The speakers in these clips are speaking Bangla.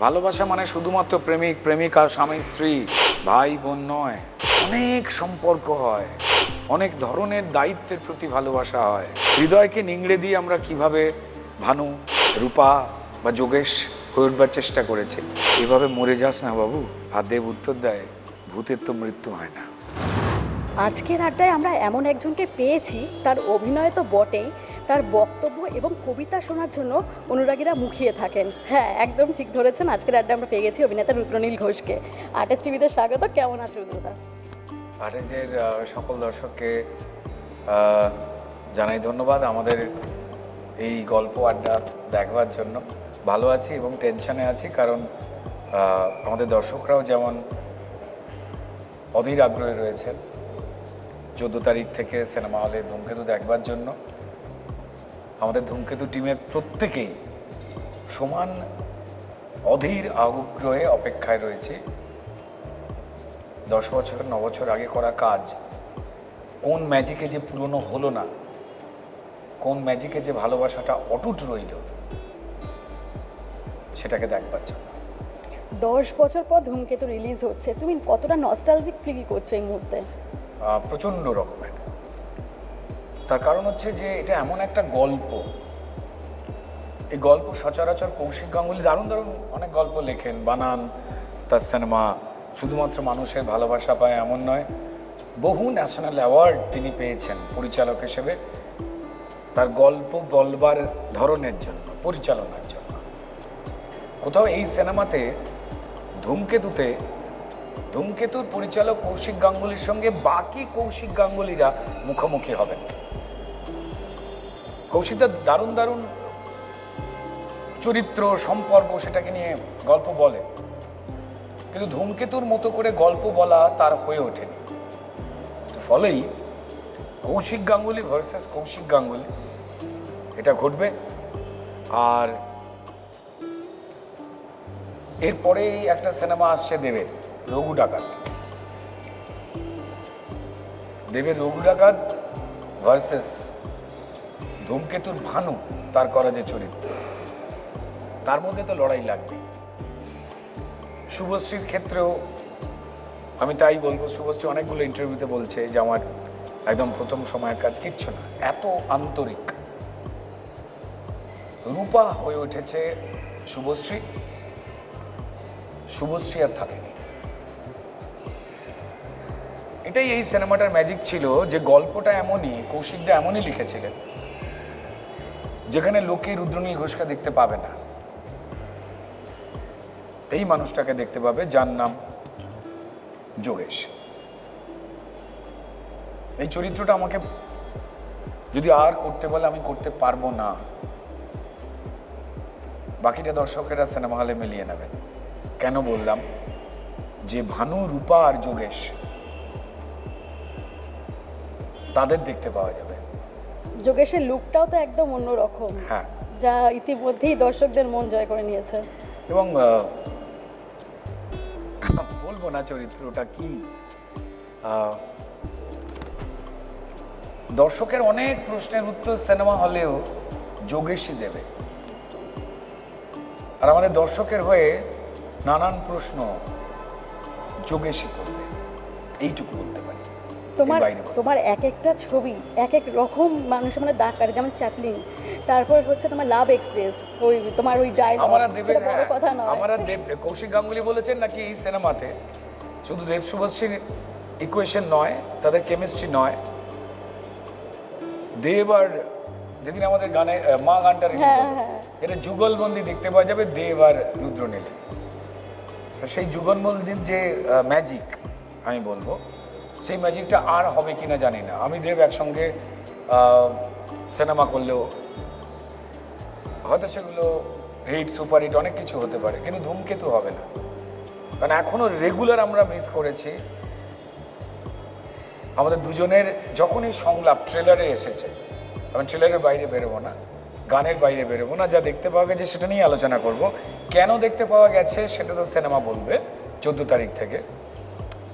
ভালোবাসা মানে শুধুমাত্র প্রেমিক, প্রেমিকা, স্বামী, স্ত্রী, ভাই, বোন নয়। অনেক সম্পর্ক হয়। অনেক ধরনের দায়িত্বের প্রতি ভালোবাসা হয়। হৃদয়কে নিংড়ে দিয়ে আমরা কীভাবে ভানু, রূপা বা যোগেশ হয়ে উঠবার চেষ্টা করেছি? এভাবে মরে যাস না বাবু। আর দেব উত্তর দেয়, ভূতের তো মৃত্যু হয় না। আজকের আড্ডায় আমরা এমন একজনকে পেয়েছি, তার অভিনয় তো বটেই, তার বক্তব্য এবং কবিতা শোনার জন্য অনুরাগীরা মুখিয়ে থাকেন। হ্যাঁ একদম ঠিক ধরেছেন, আজকের আড্ডায় আমরা পেয়ে গেছি অভিনেতা রুদ্রনীল ঘোষকে। আর্টের টিভিতে স্বাগত, কেমন আছে রুদ্রদা? আর্টেজের সকল দর্শককে জানাই ধন্যবাদ আমাদের এই গল্প আড্ডা দেখবার জন্য। ভালো আছি এবং টেনশনে আছি কারণ আমাদের দর্শকরাও যেমন অধীর আগ্রহে রয়েছেন চোদ্দ তারিখ থেকে সিনেমা হলে ধূমকেতু দেখবার জন্য। আমাদের ধূমকেতু টিমের প্রত্যেকেই সমান অধীর আগ্রহে অপেক্ষায় রয়েছে। দশ বছর, ন বছর আগে করা কাজ, কোন ম্যাজিকে যে পুরনো হলো না, কোন ম্যাজিকে যে ভালোবাসাটা অটুট রইল, সেটাকে দেখবার জন্য। দশ বছর পর ধূমকেতু রিলিজ হচ্ছে। তুমি কতটা নস্টালজিক ফিল করছ এই মুহূর্তে? প্রচণ্ড রকমের। তার কারণ হচ্ছে যে এটা এমন একটা গল্প। এই গল্প সচরাচর কৌশিক গাঙ্গুলি দারুণ দারুণ অনেক গল্প লেখেন, বানান, তার সিনেমা শুধুমাত্র মানুষের ভালোবাসা পায় এমন নয়, বহু ন্যাশনাল অ্যাওয়ার্ড তিনি পেয়েছেন পরিচালক হিসেবে। তার গল্প বলবার ধরনের জন্য, পরিচালনার জন্য। কোথাও এই সিনেমাতে ধূমকেতুতে ধূমকেতুর পরিচালক কৌশিক গাঙ্গুলির সঙ্গে বাকি কৌশিক গাঙ্গুলিরা মুখোমুখি হবেন। কৌশিকদার দারুণ দারুণ চরিত্র, সম্পর্ক সেটাকে নিয়ে গল্প বলে। কিন্তু ধূমকেতুর মতো করে গল্প বলা তার হয়ে ওঠেনি। ফলেই কৌশিক গাঙ্গুলি ভার্সেস কৌশিক গাঙ্গুলি, এটা ঘটবে। আর এরপরেই একটা সিনেমা আসছে দেবের। রঘু ডাকাত। দেবের রঘু ডাকাত ভার্সেস ধূমকেতুর ভানু, তার করা যে চরিত্র। তার মধ্যে তো লড়াই লাগবে শুভশ্রীর ক্ষেত্রেও আমি তাই বলব, শুভশ্রী অনেকগুলো ইন্টারভিউতে বলছে যে আমার একদম প্রথম সময়ের কাজ কিচ্ছু না, এত আন্তরিক। রূপা হয়ে উঠেছে শুভশ্রী। শুভশ্রী আর থাকেনি। এটাই এই সিনেমাটার ম্যাজিক ছিল যে গল্পটা এমনই কৌশিকদা এমনই লিখেছিলেন, যেখানে লোকে রুদ্রনীল ঘোষকে দেখতে পাবে না। এই মানুষটাকে দেখতে পাবে যার নাম যোগেশ। এই চরিত্রটা আমাকে যদি আর করতে বলে আমি করতে পারব না। বাকিটা দর্শকেরা সিনেমা হলে মিলিয়ে নেবেন কেন বললাম? যে ভানু, রূপা আর যোগেশ তাদের দেখতে পাওয়া যাবে। যোগেশের লুকটাও তো একদম অন্যরকম। হ্যাঁ। যা ইতিমধ্যেই দর্শকদের মন জয় করে নিয়েছে। এবং বলব না চরিত্রটা কি। দর্শকের অনেক প্রশ্নের উত্তর সিনেমা হলেও যোগেশই দেবে। আর আমাদের দর্শকের হয়ে নানান প্রশ্ন যোগেশই করবে। এইটুকু বলতে পারি। তোমার তোমার এক একটা ছবি এক এক রকম মানুষের মানে দাগ কাটে যেমন চ্যাপলিন তারপর হচ্ছে তোমার লাভ এক্সপ্রেস ওই তোমার ওই ডায়লগ আমার দেবের হ্যাঁ, কথা নয়। আমার দেব কৌশিক গাঙ্গুলি বলেছেন নাকি এই সিনেমাতে শুধু দেব শুভশ্রীর ইকুয়েশন নয় তাদের কেমিস্ট্রি নয়। দেব আর যেদিন আমাদের গানে মা গানটা রিলিজ হ্যাঁ, হ্যাঁ। এটা যুগলবন্দি দেখতে পাওয়া যাবে দেব আর রুদ্রনীলে। সেই যুগলবন্দির যে ম্যাজিক আমি বলব সেই ম্যাজিকটা আর হবে কিনা জানি না। আমি দেব একসঙ্গে সিনেমা করলেও। হয়তো সেগুলো হিট, সুপার হিট, অনেক কিছু হতে পারে, কিন্তু ধূমকেতু হবে না। কারণ এখনও রেগুলার আমরা মিস করেছি। আমাদের দুজনের যখনই সংলাপ ট্রেলারে এসেছে, আমি ট্রেলারের বাইরে বেরোবো না, গানের বাইরে বেরোবো না, যা দেখতে পাওয়া গেছে সেটা নিয়ে আলোচনা করব। কেন দেখতে পাওয়া গেছে সেটা তো সিনেমা বলবে, চোদ্দ তারিখ থেকে।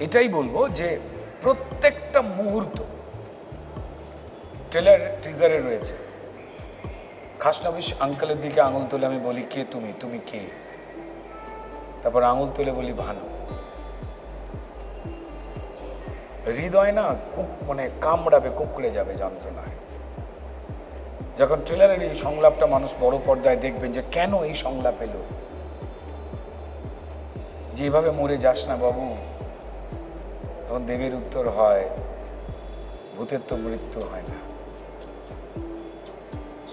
এটাই বলব যে প্রত্যেকটা মুহূর্ত ট্রেলার টিজারে রয়েছে। খাসনবিশ আঙ্কেলের দিকে আঙুল তুলে আমি বলি, কে তুমি? তুমি কে? তারপর আঙুল তুলে বলি, ভানু। হৃদয় না কুক মানে কামড়াবে, কুকড়ে যাবে যন্ত্রণায়। যখন ট্রেলারের এই সংলাপটা মানুষ বড় পর্দায় দেখবেন যে, কেন এই সংলাপ এলো? যেভাবে মরে যাস না বাবু। তখন দেবের উত্তর হয়, ভূতের তো মৃত্যু হয় না।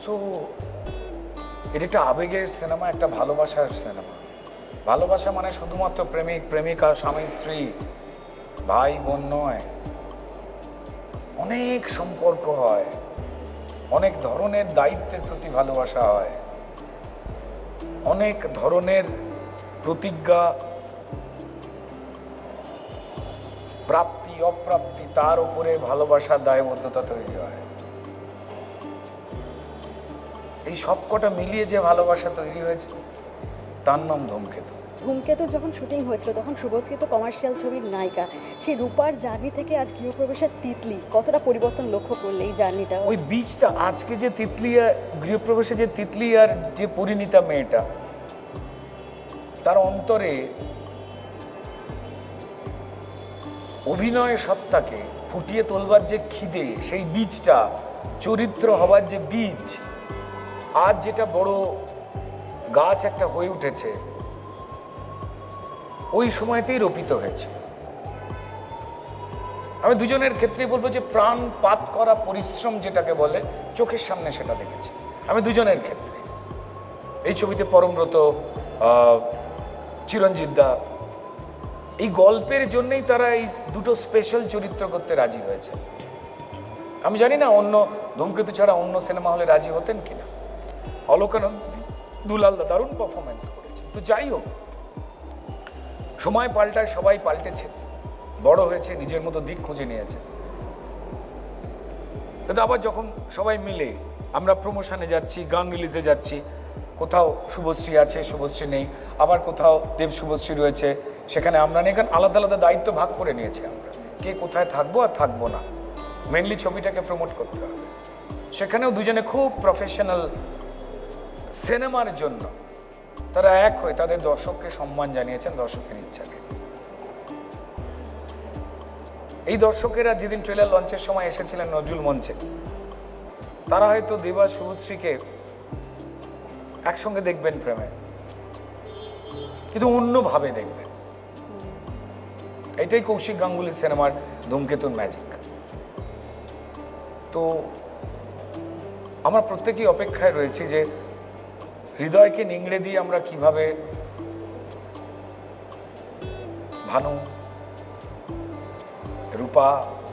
সো এটা একটা আবেগের সিনেমা একটা ভালোবাসার সিনেমা ভালোবাসা মানে শুধুমাত্র প্রেমিক, প্রেমিকা, স্বামী, স্ত্রী, ভাই, বোন নয়। অনেক সম্পর্ক হয়, অনেক ধরনের দায়িত্বের প্রতি ভালোবাসা হয়, অনেক ধরনের প্রতিজ্ঞা প্রাপ্তি অপ্রাপ্তি তার উপরে ভালোবাসার দায়বদ্ধতা তৈরি হয়। এই সবকটা মিলিয়ে যে ভালোবাসা তৈরি হয়েছে তার নাম ধূমকেতু। ধূমকেতু যখন শুটিং হয়েছিল তখন শুভশ্রী তো কমার্শিয়াল ছবির নায়িকা সেই রূপার জার্নি থেকে আজ গৃহপ্রবেশের তিতলি কতটা পরিবর্তন লক্ষ্য করলে এই জার্নিটা? ওই বীজটা আজকে যে তিতলি গৃহপ্রবেশে যে তিতলি আর যে পরিণীতা মেয়েটা তার অন্তরে অভিনয় সত্তাকে ফুটিয়ে তোলবার যে খিদে, সেই বীজটা, চরিত্র হবার যে বীজ, আজ যেটা বড় গাছ একটা হয়ে উঠেছে, ওই সময়তেই রোপিত হয়েছে। আমি দুজনের ক্ষেত্রে বলব যে প্রাণপাত করা পরিশ্রম যেটাকে বলে, চোখের সামনে সেটা দেখেছি। আমি দুজনের ক্ষেত্রে। এই ছবিতে পরমব্রত চিরঞ্জিত দা এই গল্পের জন্যই তারা এই দুটো স্পেশাল চরিত্র করতে রাজি হয়েছে। আমি জানি না অন্য ধূমকেতু ছাড়া অন্য সিনেমা হলে রাজি হতেন কিনা। অলোকানন্দ দুলাল দা দারুণ পারফরমেন্স করেছে তো যাই হোক, সময় পাল্টায় সবাই পাল্টেছে। বড় হয়েছে, নিজের মতো দিক খুঁজে নিয়েছে। কিন্তু আবার যখন সবাই মিলে আমরা প্রমোশনে যাচ্ছি, গান রিলিজে যাচ্ছি, কোথাও শুভশ্রী আছে, শুভশ্রী নেই, আবার কোথাও দেব শুভশ্রী রয়েছে সেখানে আমরা কারণ আলাদা আলাদা দায়িত্ব ভাগ করে নিয়েছি আমরা। কে কোথায় থাকব আর থাকব না। মেনলি ছবিটাকে প্রমোট করতে হবে। সেখানেও দুজনে খুব প্রফেশনাল সিনেমার জন্য তারা এক হয়ে তাদের দর্শককে সম্মান জানিয়েছেন, দর্শকের ইচ্ছাকে। এই দর্শকেরা যেদিন ট্রেলার লঞ্চের সময় এসেছিলেন নজরুল মঞ্চে, তারা হয়তো দেবা শুভশ্রীকে একসঙ্গে দেখবেন প্রেমে, কিন্তু অন্যভাবে দেখবেন। এটাই কৌশিক গাঙ্গুলির সিনেমার ধূমকেতুর ম্যাজিক তো আমরা প্রত্যেকেই অপেক্ষায় রয়েছি যে হৃদয়কে নিংড়ে দিয়ে আমরা কীভাবে ভানু, রূপা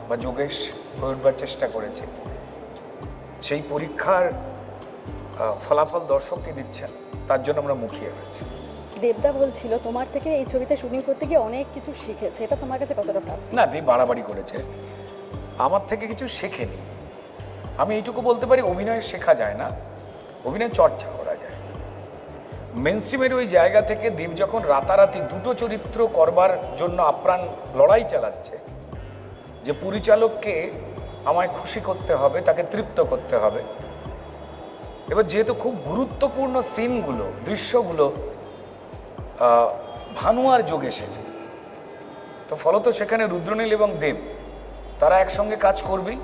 বা যোগেশ হয়ে উঠবার চেষ্টা করেছে। সেই পরীক্ষার ফলাফল দর্শককে দিচ্ছেন তার জন্য আমরা মুখিয়ে রয়েছি। দেবদা বলছিল, তোমার থেকে এই ছবিতে শুটিং করতে গিয়ে অনেক কিছু শিখেছে। এটা তোমার কাছে কতটা প্রাপ্তি? না, দেব বাড়াবাড়ি করেছে। আমার থেকে কিছু শেখেনি। আমি এইটুকু বলতে পারি, অভিনয় শেখা যায় না, অভিনয় চর্চা করা যায়। মেন স্ট্রিমের ওই জায়গা থেকে দেব যখন রাতারাতি দুটো চরিত্র করবার জন্য আপ্রাণ লড়াই চালাচ্ছে, যে পরিচালককে আমায় খুশি করতে হবে, তাকে তৃপ্ত করতে হবে। এবার যেহেতু খুব গুরুত্বপূর্ণ সিনগুলো দৃশ্যগুলো ভানু আর এসেছে। তো ফলত সেখানে রুদ্রনীল এবং দেব, তারা একসঙ্গে কাজ করবেই।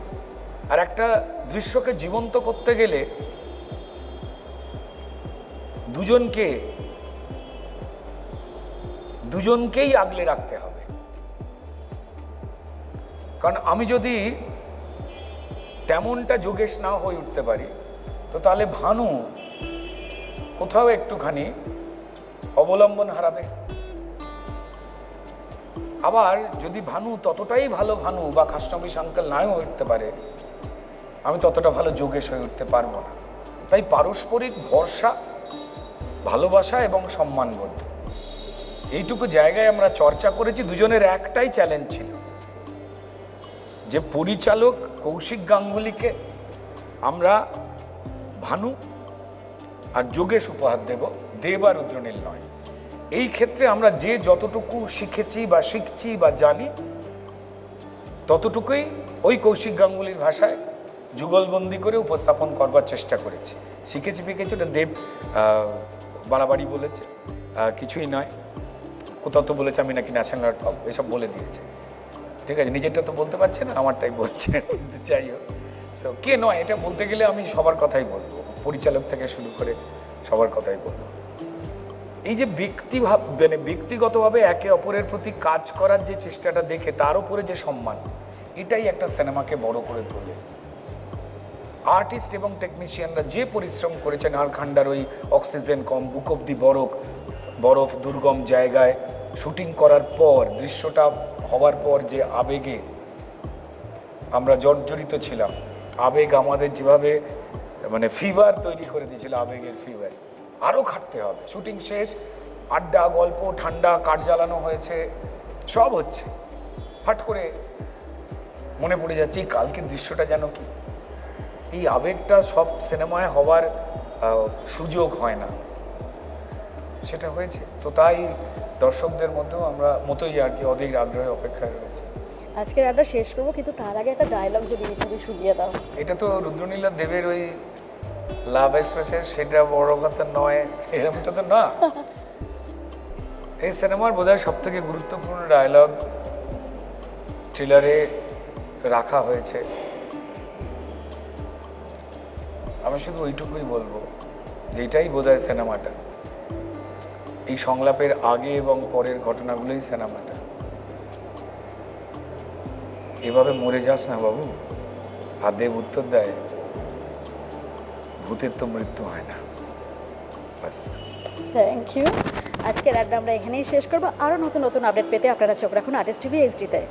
আর একটা দৃশ্যকে জীবন্ত করতে গেলে দুজনকে, দুজনকেই আগলে রাখতে হবে। কারণ আমি যদি তেমনটা যোগেশ না হয়ে উঠতে পারি, তো তাহলে ভানু কোথাও একটুখানি অবলম্বন হারাবে। আবার যদি ভানু ততটাই ভালো ভানু বা খাসনবিশ আঙ্কেল নাও উঠতে পারে, আমি ততটা ভালো যোগেশ হয়ে উঠতে পারব না। তাই পারস্পরিক ভরসা, ভালোবাসা এবং সম্মানবোধ, এইটুকু জায়গায় আমরা চর্চা করেছি, দুজনের একটাই চ্যালেঞ্জ ছিল। যে পরিচালক কৌশিক গাঙ্গুলিকে আমরা ভানু আর যোগেশ উপহার দেব দেব আর রুদ্রনীল নয়। এই ক্ষেত্রে আমরা যে যতটুকু শিখেছি বা শিখছি বা জানি, ততটুকুই ওই কৌশিক গাঙ্গুলির ভাষায় যুগলবন্দি করে উপস্থাপন করবার চেষ্টা করেছি। শিখেছি ফিখেছি ওটা দেব বাড়াবাড়ি বলেছে কিছুই নয়। কোথাও তো বলেছে আমি নাকি ন্যাশনাল এসব বলে দিয়েছে। ঠিক আছে, নিজেরটা তো বলতে পারছে না, আমারটাই বলছে। যাই হোক। সো কে নয়, এটা বলতে গেলে আমি সবার কথাই বলব। পরিচালক থেকে শুরু করে সবার কথাই বলব। এই যে ব্যক্তিভাব মানে ব্যক্তিগতভাবে একে অপরের প্রতি কাজ করার যে চেষ্টাটা দেখে, তার উপরে যে সম্মান, এটাই একটা সিনেমাকে বড় করে তোলে। আর্টিস্ট এবং টেকনিশিয়ানরা যে পরিশ্রম করেছেন আরখান্ডার ওই অক্সিজেন কম বুক অব্দি বরফ বরফ দুর্গম জায়গায় শুটিং করার পর, দৃশ্যটা হওয়ার পর যে আবেগে আমরা জর্জরিত ছিলাম আবেগ আমাদের যেভাবে মানে ফিভার তৈরি করে দিয়েছিল আবেগের ফিভার আরও খাটতে হবে। শুটিং শেষ, আড্ডা, গল্প, ঠান্ডা কাঠ জ্বালানো হয়েছে, সব হচ্ছে। ফাট করে মনে পড়ে যাচ্ছে, এই কালকের দৃশ্যটা যেন কি? এই আবেগটা সব সিনেমায় হওয়ার সুযোগ হয় না। সেটা হয়েছে। তো তাই দর্শকদের মধ্যেও আমরা মতোই আর কি অধিক আগ্রহে অপেক্ষায় রয়েছে। আজকের আড্ডা শেষ করব, কিন্তু তার আগে একটা ডায়লগ যদি তুমি শুনিয়ে দাও। এটা তো রুদ্রনীলা দেবের ওই লাভ এক্সপ্রেসের সেটা বড় কথা নয় এরকমটা তো না। এই সিনেমার বোধহয় সব থেকে গুরুত্বপূর্ণ ডায়লগ ট্রিলারে রাখা হয়েছে। আমি শুধু ওইটুকুই বলব যে এটাই বোধহয় সিনেমাটা এই সংলাপের আগে এবং পরের ঘটনাগুলোই সিনেমাটা এভাবে মরে যাস না বাবু। আর দেব উত্তর দেয়, ভূতের তো মৃত্যু হয় না। বাস থ্যাংক ইউ আজকের আড্ডা আমরা এখানেই শেষ করব। আরও নতুন নতুন আপডেট পেতে আপনারা চোখ রাখুন আর্টিস্ট টিভি এইচডিতে